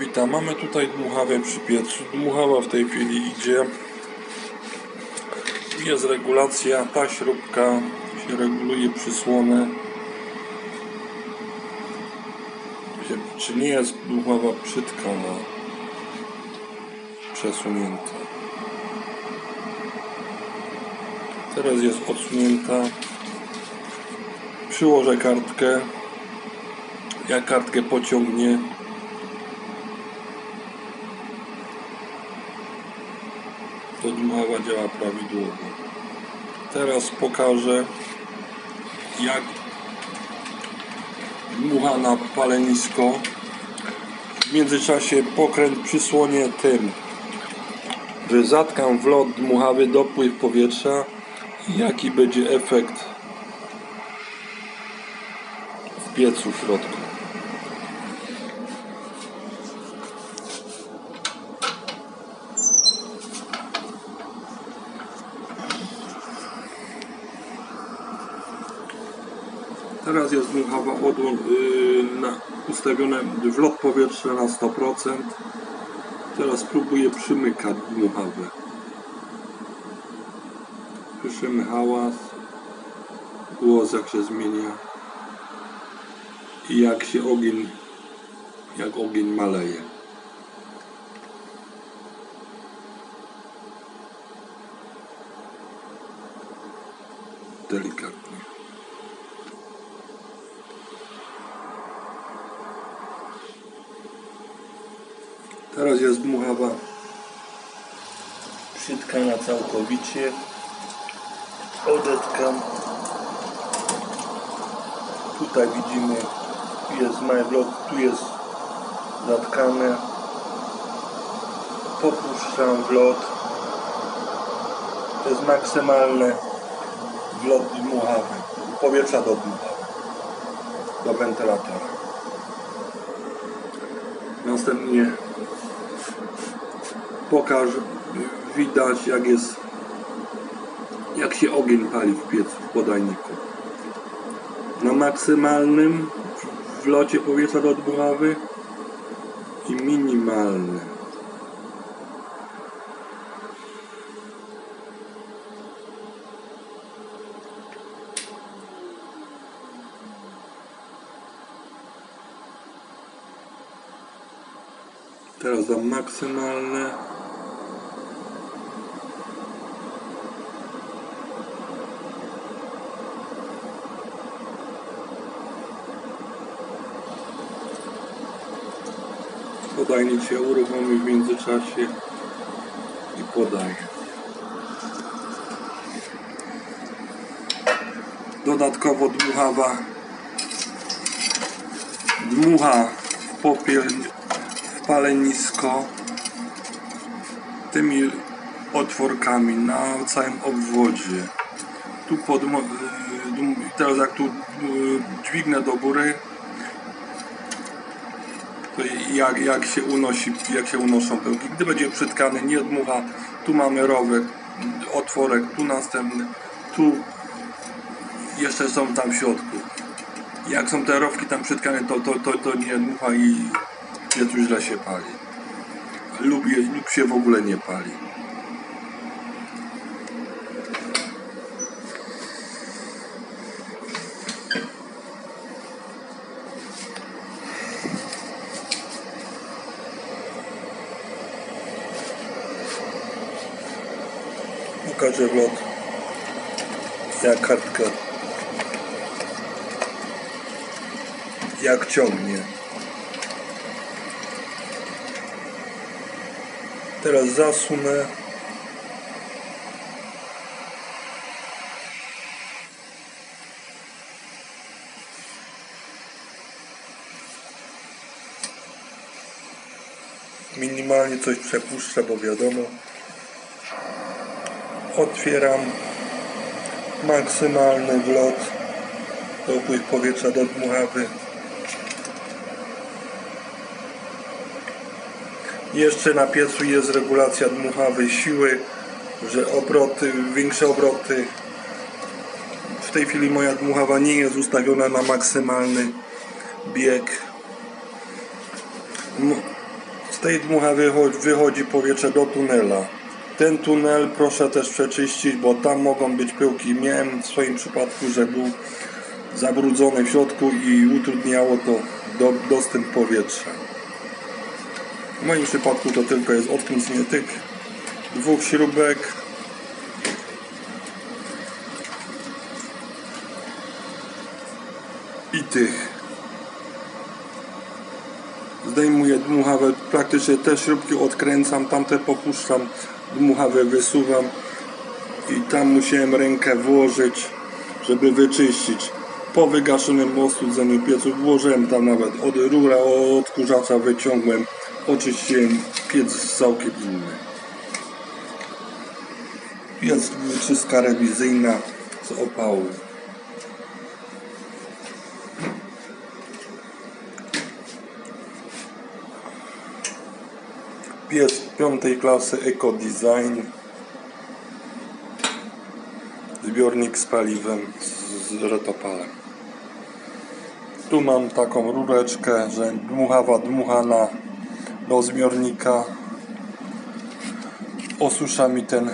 Witam, mamy tutaj dmuchawę przy piecu. Dmuchawa w tej chwili idzie. Jest regulacja, ta śrubka się reguluje przysłonę. Czy nie jest dmuchawa przytkana? Przesunięta. Teraz jest odsunięta. Przyłożę kartkę. Jak kartkę pociągnie, to dmuchawa działa prawidłowo. Teraz pokażę jak dmucha na palenisko. W międzyczasie pokręt przysłonię tym, że zatkam wlot dmuchawy dopływ powietrza i jaki będzie efekt w piecu w środku. Teraz jest dmuchawa odło- yy, na, ustawione wlot powietrza na 100%. Teraz spróbuję przymykać dmuchawę. Słyszymy hałas, głos jak się zmienia i jak się ogień, jak ogień maleje. Delikatnie. Teraz jest dmuchawa przytkana całkowicie. Odetkam. Tutaj widzimy, jest majlot, tu jest zatkane. Popuszczam wlot. To jest maksymalny wlot dmuchawy. Powietrza do dmuchawy. Do wentylatora. Następnie pokaż, widać jak jest, jak się ogień pali w piecu, w podajniku. Na maksymalnym wlocie powietrza do dmuchawy i minimalnym. Teraz dam maksymalne. Podajnik się uruchomi w międzyczasie i podaje. Dodatkowo dmuchawa dmucha w popiel w palenisko tymi otworkami na całym obwodzie. Tu pod, y, teraz jak tu y, dźwignę do góry, jak, jak się unosi, jak się unoszą pełki. Gdy będzie przytkany, nie dmucha, tu mamy rowek, otworek, tu następny, tu jeszcze są tam w środku. Jak są te rowki tam przytkane, to, to, to, to nie dmucha i piec źle się pali. Lub, lub się w ogóle nie pali. Pokażę wlot jak kartka jak ciągnie. Teraz zasunę. Minimalnie coś przepuszczę, bo wiadomo. Otwieram maksymalny wlot. Dopływ powietrza do dmuchawy. Jeszcze na piecu jest regulacja dmuchawej siły, że obroty, większe obroty. W tej chwili moja dmuchawa nie jest ustawiona na maksymalny bieg. M- tej dmuchawy wychodzi powietrze do tunela. Ten tunel proszę też przeczyścić, bo tam mogą być pyłki. Miałem w swoim przypadku, że był zabrudzony w środku i utrudniało to do, dostęp powietrza. W moim przypadku to tylko jest odkręcenie tych dwóch śrubek. I tych. Zdejmuję dmuchawę, praktycznie te śrubki odkręcam, tamte popuszczam, dmuchawę wysuwam i tam musiałem rękę włożyć, żeby wyczyścić. Po wygaszonym ostudzeniu piecu włożyłem tam nawet od rura odkurzacza wyciągłem, oczyściłem piec całkiem inny. Jest czystka rewizyjna z opału. Piec piątej klasy Eco Design. Zbiornik z paliwem z retopalem. Tu mam taką rureczkę, że dmuchawa dmuchana do zbiornika. Osusza mi ten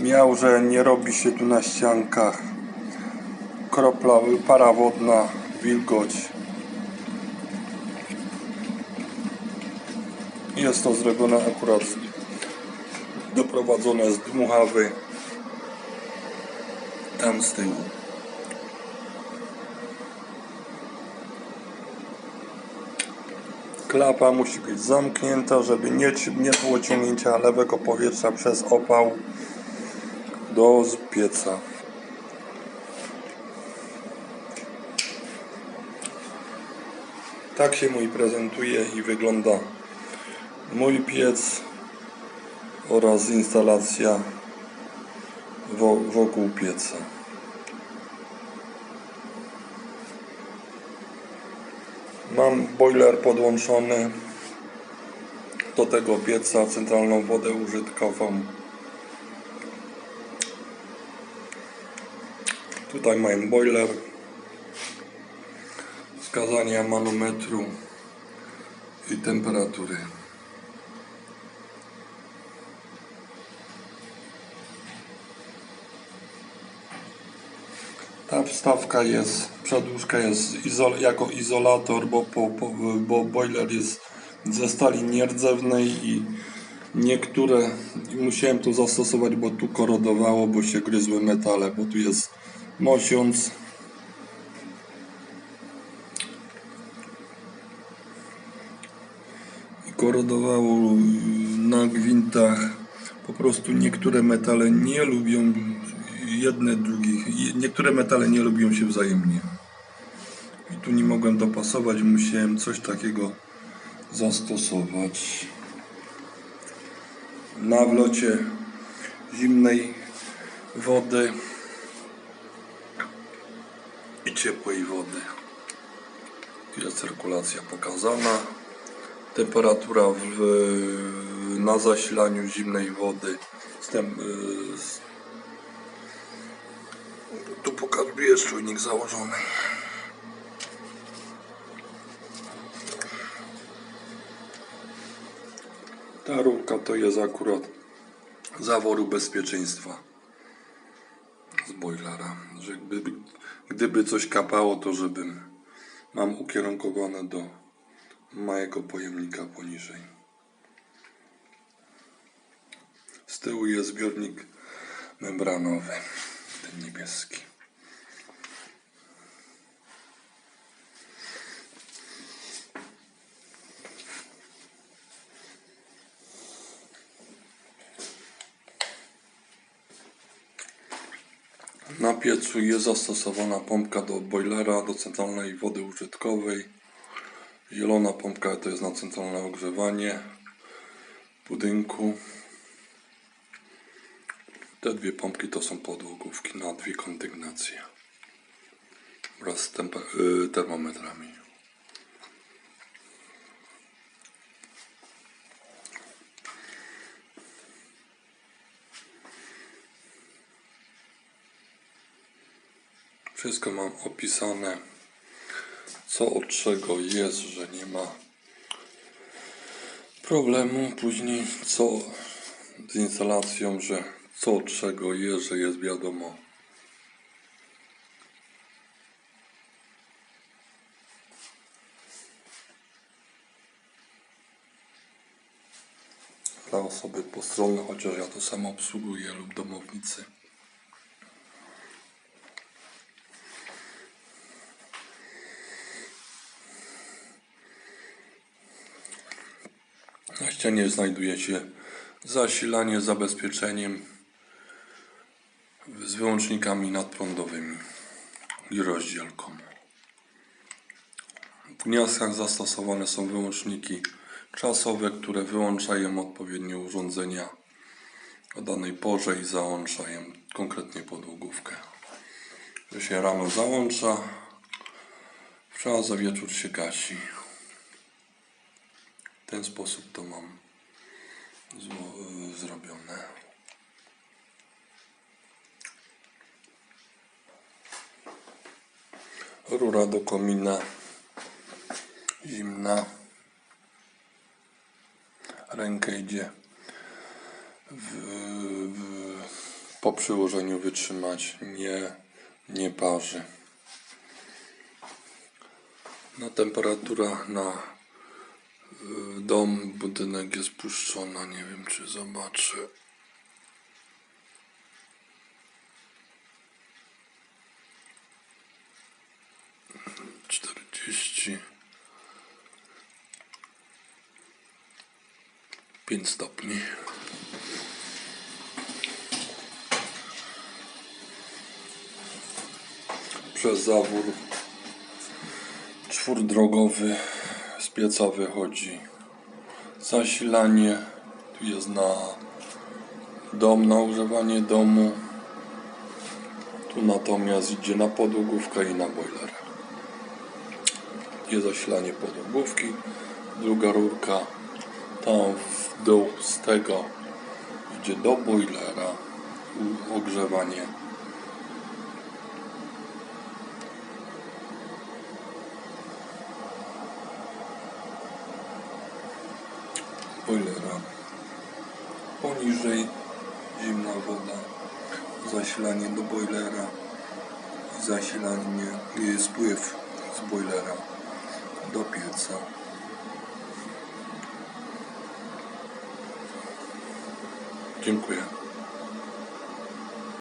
miał, że nie robi się tu na ściankach. Kropla, para wodna, wilgoć. Jest to zrobione akurat doprowadzone z dmuchawy tam z tyłu. Klapa musi być zamknięta, żeby nie, nie było ciągnięcia lewego powietrza przez opał do pieca. Tak się mój prezentuje i wygląda mój piec oraz instalacja wo- wokół pieca. Mam boiler podłączony do tego pieca, centralną wodę użytkową. Tutaj mam boiler, wskazania manometru i temperatury. Ta wstawka jest, przedłużka jest izol, jako izolator, bo, po, po, bo boiler jest ze stali nierdzewnej i niektóre musiałem to zastosować, bo tu korodowało, bo się gryzły metale, bo tu jest mosiąc. I korodowało na gwintach. Po prostu niektóre metale nie lubią jedne drugich. Niektóre metale nie lubią się wzajemnie. I tu nie mogłem dopasować, musiałem coś takiego zastosować. Na wlocie zimnej wody i ciepłej wody. Tu jest cyrkulacja pokazana. Temperatura w, na zasilaniu zimnej wody. Y, z- tu pokazuje czujnik założony. Ta rurka to jest akurat zaworu bezpieczeństwa z boilera. Że gdyby, gdyby coś kapało, to żebym mam ukierunkowane do małego pojemnika poniżej. Z tyłu jest zbiornik membranowy, ten niebieski. Na piecu jest zastosowana pompka do boilera, do centralnej wody użytkowej. Zielona pompka to jest na centralne ogrzewanie budynku. Te dwie pompki to są podłogówki na dwie kondygnacje wraz z y, termometrami. Wszystko mam opisane, co od czego jest, że nie ma problemu później co z instalacją, że co od czego jest, że jest wiadomo. Dla osoby postronne, chociaż ja to samo obsługuję lub domownicy. Na ścianie znajduje się zasilanie zabezpieczeniem z wyłącznikami nadprądowymi i rozdzielką. W gniazdkach zastosowane są wyłączniki czasowe, które wyłączają odpowiednie urządzenia o danej porze i załączają konkretnie podłogówkę. To się rano załącza, w czas za wieczór się gasi. Ten sposób to mam y, zrobione. Rura do komina zimna. Rękę idzie w, w, po przyłożeniu wytrzymać, nie, nie parzy. No temperatura na dom, budynek jest puszczona, nie wiem czy zobaczę. Czterdzieści pięć stopni. Przez zawór czwórdrogowy z pieca wychodzi zasilanie. Tu jest na dom, na ogrzewanie domu. Tu natomiast idzie na podłogówkę i na boiler. Jest zasilanie podłogówki. Druga rurka tam w dół z tego idzie do boilera. Ogrzewanie. Boilera. Poniżej zimna woda, zasilanie do boilera i zasilanie i spływ z boilera do pieca. Dziękuję.